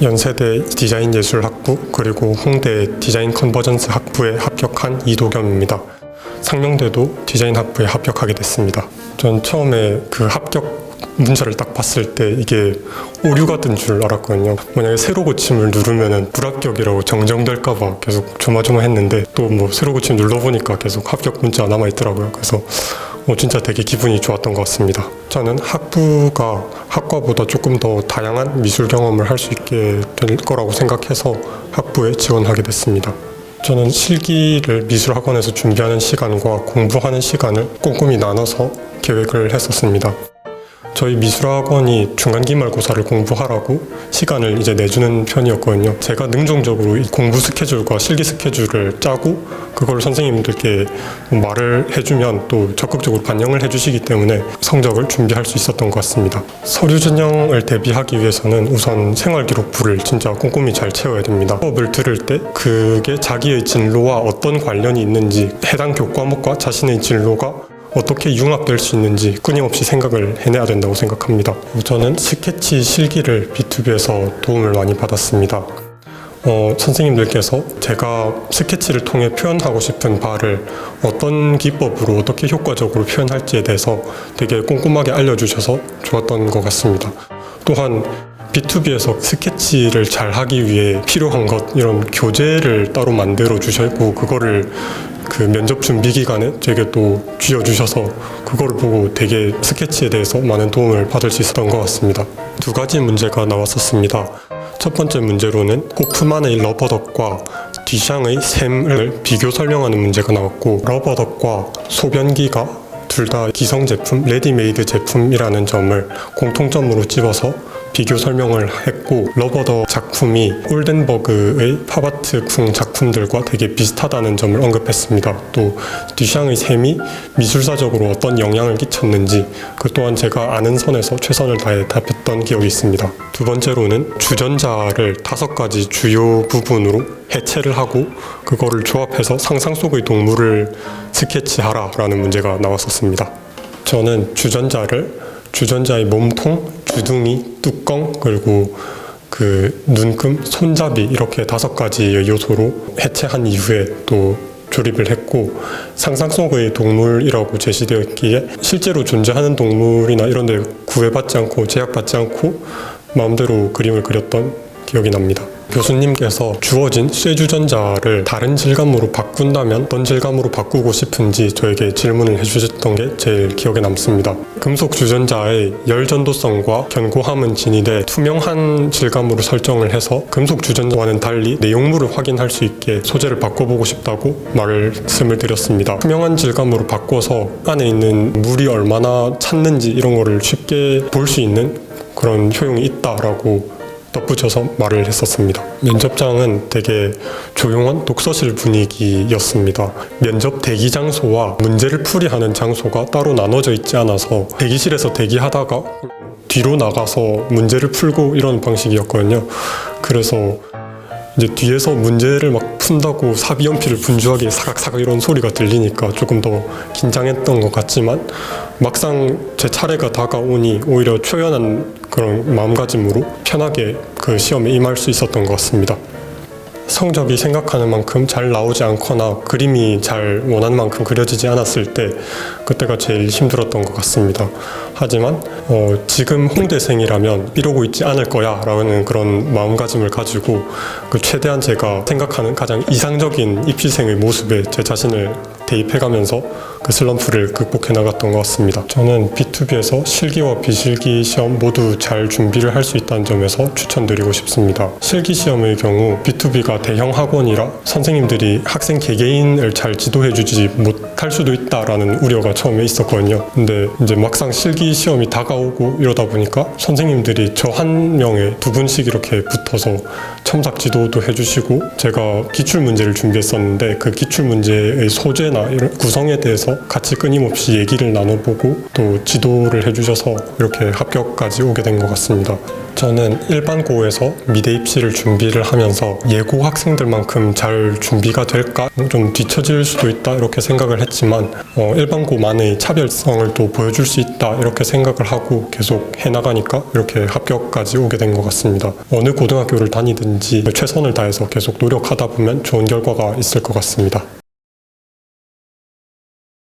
연세대 디자인예술학부 그리고 홍대 디자인 컨버전스 학부에 합격한 이도겸입니다. 상명대도 디자인 학부에 합격하게 됐습니다. 전 처음에 그 합격 문자를 딱 봤을 때 이게 오류가 든줄 알았거든요. 만약에 새로 고침을 누르면은 불합격이라고 정정될까봐 계속 조마조마했는데 또 뭐 새로 고침 눌러보니까 계속 합격 문자 남아 있더라고요. 그래서 어, 진짜 되게 기분이 좋았던 것 같습니다. 저는 학부가 학과보다 조금 더 다양한 미술 경험을 할 수 있게 될 거라고 생각해서 학부에 지원하게 됐습니다. 저는 실기를 미술학원에서 준비하는 시간과 공부하는 시간을 꼼꼼히 나눠서 계획을 했었습니다. 저희 미술학원이 중간 기말고사를 공부하라고 시간을 이제 내주는 편이었거든요. 제가 능동적으로 이 공부 스케줄과 실기 스케줄을 짜고 그걸 선생님들께 말을 해주면 또 적극적으로 반영을 해주시기 때문에 성적을 준비할 수 있었던 것 같습니다. 서류 전형을 대비하기 위해서는 우선 생활기록부를 진짜 꼼꼼히 잘 채워야 됩니다. 수업을 들을 때 그게 자기의 진로와 어떤 관련이 있는지 해당 교과목과 자신의 진로가 어떻게 융합될 수 있는지 끊임없이 생각을 해내야 된다고 생각합니다. 저는 스케치 실기를 B2B에서 도움을 많이 받았습니다. 어, 선생님들께서 제가 스케치를 통해 표현하고 싶은 바를 어떤 기법으로 어떻게 효과적으로 표현할지에 대해서 되게 꼼꼼하게 알려주셔서 좋았던 것 같습니다. 또한 B2B에서 스케치를 잘 하기 위해 필요한 것 이런 교재를 따로 만들어 주셨고 그거를 그 면접 준비 기간에 제게 또 쥐어 주셔서 그거를 보고 되게 스케치에 대해서 많은 도움을 받을 수 있었던 것 같습니다. 두 가지 문제가 나왔었습니다. 첫 번째 문제로는 호프만의 러버덕과 디샹의 샘을 비교 설명하는 문제가 나왔고 러버덕과 소변기가 둘 다 기성 제품, 레디메이드 제품이라는 점을 공통점으로 집어서 비교 설명을 했고 러버더 작품이 올덴버그의 파바트 쿵 작품들과 되게 비슷하다는 점을 언급했습니다. 또 뒤샹의 셈이 미술사적으로 어떤 영향을 끼쳤는지 그 또한 제가 아는 선에서 최선을 다해 답했던 기억이 있습니다. 두 번째로는 주전자를 다섯 가지 주요 부분으로 해체를 하고 그거를 조합해서 상상 속의 동물을 스케치하라라는 문제가 나왔었습니다. 저는 주전자를 주전자의 몸통, 주둥이, 뚜껑 그리고 그 눈금, 손잡이 이렇게 다섯 가지의 요소로 해체한 이후에 또 조립을 했고 상상 속의 동물이라고 제시되었기에 실제로 존재하는 동물이나 이런 데 구애받지 않고 제약받지 않고 마음대로 그림을 그렸던 기억이 납니다. 교수님께서 주어진 쇠주전자를 다른 질감으로 바꾼다면 어떤 질감으로 바꾸고 싶은지 저에게 질문을 해주셨던 게 제일 기억에 남습니다. 금속 주전자의 열 전도성과 견고함은 진일에 투명한 질감으로 설정을 해서 금속 주전자와는 달리 내용물을 확인할 수 있게 소재를 바꿔보고 싶다고 말씀을 드렸습니다. 투명한 질감으로 바꿔서 안에 있는 물이 얼마나 찼는지 이런 거를 쉽게 볼 수 있는 그런 효용이 있다라고 덧붙여서 말을 했었습니다. 면접장은 되게 조용한 독서실 분위기였습니다. 면접 대기 장소와 문제를 풀이하는 장소가 따로 나눠져 있지 않아서 대기실에서 대기하다가 뒤로 나가서 문제를 풀고 이런 방식이었거든요. 그래서 이제 뒤에서 문제를 막 푼다고 사비 연필을 분주하게 사각사각 이런 소리가 들리니까 조금 더 긴장했던 것 같지만 막상 제 차례가 다가오니 오히려 초연한 그런 마음가짐으로 편하게 그 시험에 임할 수 있었던 것 같습니다. 성적이 생각하는 만큼 잘 나오지 않거나 그림이 잘 원하는 만큼 그려지지 않았을 때 그때가 제일 힘들었던 것 같습니다. 하지만 어, 지금 홍대생이라면 이러고 있지 않을 거야 라는 그런 마음가짐을 가지고 그 최대한 제가 생각하는 가장 이상적인 입시생의 모습에 제 자신을 대입해가면서 그 슬럼프를 극복해 나갔던 것 같습니다. 저는 B2B에서 실기와 비실기 시험 모두 잘 준비를 할 수 있다는 점에서 추천드리고 싶습니다. 실기 시험의 경우 B2B가 대형 학원이라 선생님들이 학생 개개인을 잘 지도해 주지 못할 수도 있다라는 우려가 처음에 있었거든요. 근데 이제 막상 실기 시험이 다가오고 이러다 보니까 선생님들이 저 한 명에 두 분씩 이렇게 붙어서 첨삭 지도도 해주시고 제가 기출 문제를 준비했었는데 그 기출 문제의 소재나 이런 구성에 대해 서 같이 끊임없이 얘기를 나눠보고 또 지도를 해주셔서 이렇게 합격까지 오게 된 것 같습니다. 저는 일반 고에서 미대 입시를 준비를 하면서 예고 학생들만큼 잘 준비가 될까 좀 뒤처질 수도 있다 이렇게 생각을 했지만 어, 일반 고만의 차별성을 또 보여줄 수 있다 이렇게 생각을 하고 계속 해나가니까 이렇게 합격까지 오게 된 것 같습니다. 어느 고등학교를 다니든지 최선을 다해서 계속 노력하다 보면 좋은 결과가 있을 것 같습니다.